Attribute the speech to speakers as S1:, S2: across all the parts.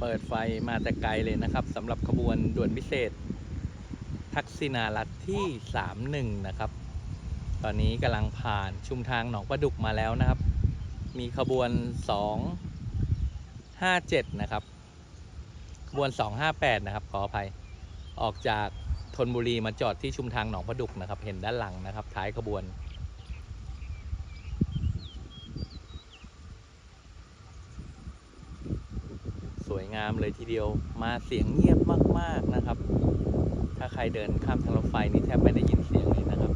S1: เปิดไฟมาแต่ไกลเลยนะครับสำหรับขบวนด่วนพิเศษ ทักษิณารัฐที่ 31 นะครับ ตอนนี้กำลังผ่านชุมทางหนองประดุกมาแล้วนะครับ มีขบวน 257 นะครับ ขบวน 258 นะครับ ขออภัย ออกจากธนบุรีมาจอดที่ชุมทางหนองประดุกนะครับ เห็นด้านหลังนะครับ ท้ายขบวน สวย งามเลยทีเดียวมาเสียงเงียบมาก ๆนะครับ ถ้าใครเดินข้ามทางรถไฟนี่แทบไม่ได้ยินเสียงเลยนะครับ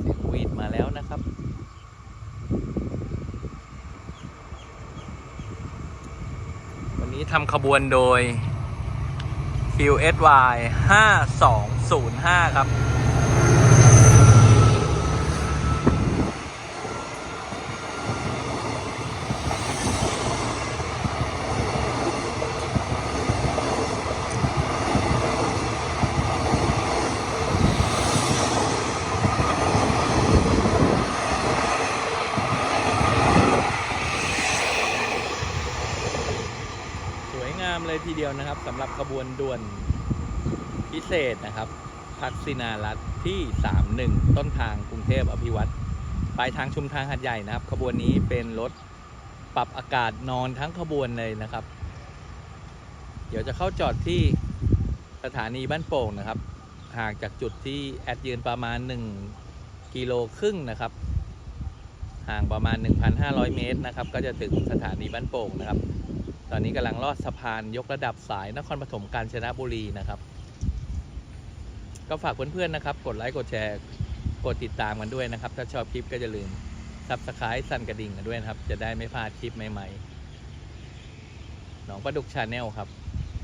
S1: เสียงวีดมาแล้วนะครับวันนี้ทำขบวนโดย QSY 5205 ครับามเลยทีเดียวนะครับสำหรับขบวนด่วนพิเศษนะครับทักษิณารัฐที่ 31 ต้นทางกรุงเทพอภิวัตรปลายทางชุมทางหัดใหญ่นะครับ ขบวนนี้เป็นรถปรับอากาศนอนทั้งขบวนเลยนะครับ เดี๋ยวจะเข้าจอดที่สถานีบ้านโป่งนะครับ ห่างจากจุดที่แอดยืนประมาณ 1 กิโลครึ่งนะครับ ห่างประมาณ 1,500 เมตรนะครับ ก็จะถึงสถานีบ้านโป่งนะครับ ตอนนี้กำลังลอดสะพานยกระดับสายนครปฐมกาญจนบุรีนะครับ ก็ฝากเพื่อนๆนะครับ กดไลค์กดแชร์กดติดตามกันด้วยนะครับ ถ้าชอบคลิปก็จะลืมซับสไครต์สั่นกระดิ่งกันด้วยนะครับ จะได้ไม่พลาดคลิปใหม่ๆหนองประดุกชาแนลครับ